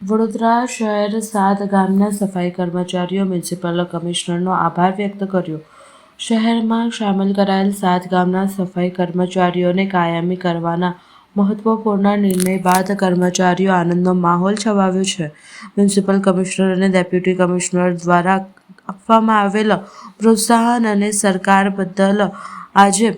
વડોદરા શહેર સાત ગામના સફાઈ કર્મચારીઓ મ્યુનિસિપલ કમિશનરનો આભાર વ્યક્ત કર્યો. શહેરમાં સામેલ કરાયેલ સાત ગામના સફાઈ કર્મચારીઓને કાયમી કરવાના મહત્વપૂર્ણ નિર્ણય બાદ કર્મચારીઓ આનંદનો માહોલ છવાવ્યો છે. મ્યુનિસિપલ કમિશનર અને ડેપ્યુટી કમિશનર દ્વારા આપવામાં આવેલ પ્રોત્સાહન અને સરકાર બદલ આજે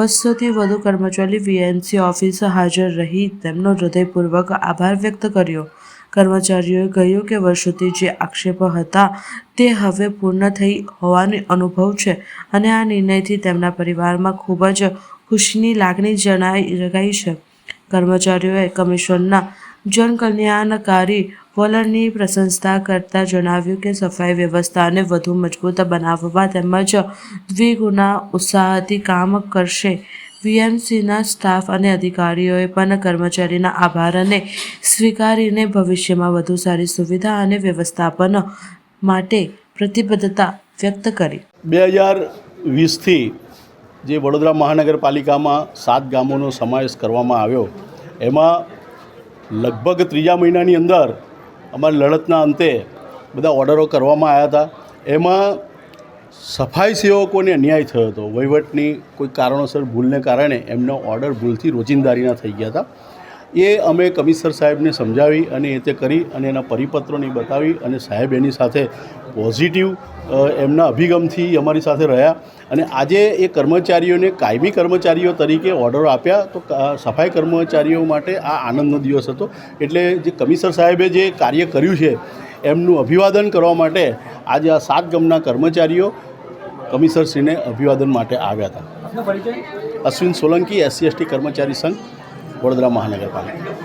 બસોથી વધુ કર્મચારી વીએમસી ઓફિસ હાજર રહી તેમનો હૃદયપૂર્વક આભાર વ્યક્ત કર્યો. કર્મચારીઓએ કહ્યું કે વર્ષોથી જે આક્ષેપો હતા તે હવે પૂર્ણ થઈ હોવાનો અનુભવ છે અને આ નિર્ણયથી તેમના પરિવારમાં ખૂબ જ ખુશીની લાગણી જણાઈ જગાઈ છે. કર્મચારીઓએ કમિશનના જનકલ્યાણકારી વલણની પ્રશંસા કરતા જણાવ્યું કે સફાઈ વ્યવસ્થાને વધુ મજબૂત બનાવવા તેમજ દ્વિગુણા ઉત્સાહથી કામ કરશે. વીએમસીના સ્ટાફ અને અધિકારીઓએ પણ કર્મચારીના આભારને સ્વીકારીને ભવિષ્યમાં વધુ સારી સુવિધા અને વ્યવસ્થાપન માટે પ્રતિબદ્ધતા વ્યક્ત કરી. બે હજાર વીસથી જે વડોદરા મહાનગરપાલિકામાં સાત ગામોનો સમાવેશ કરવામાં આવ્યો, એમાં લગભગ ત્રીજા મહિનાની અંદર અમારી લડતના અંતે બધા ઓર્ડરો કરવામાં આવ્યા હતા. એમાં સફાઈ સેવકોને અન્યાય થયો હતો. વહીવટની કોઈ કારણોસર ભૂલને કારણે એમનો ઓર્ડર ભૂલથી રોજિંદારીના થઈ ગયા હતા. એ અમે કમિશનર સાહેબને સમજાવી અને એ તે કરી અને એના પરિપત્રોને બતાવી અને સાહેબ એની સાથે પોઝિટિવ એમના અભિગમથી અમારી સાથે રહ્યા અને આજે એ કર્મચારીઓને કાયમી કર્મચારીઓ તરીકે ઓર્ડરો આપ્યા તો સફાઈ કર્મચારીઓ માટે આ આનંદનો દિવસ હતો. એટલે જે કમિશનર સાહેબે જે કાર્ય કર્યું છે, એમનું અભિવાદન કરવા માટે આજે આ સાત ગામના કર્મચારીઓ કમિશનરશ્રીને અભિવાદન માટે આવ્યા હતા. અશ્વિન સોલંકી એસસી એસટી કર્મચારી સંઘ વડોદરા મહાનગરપાલિકા.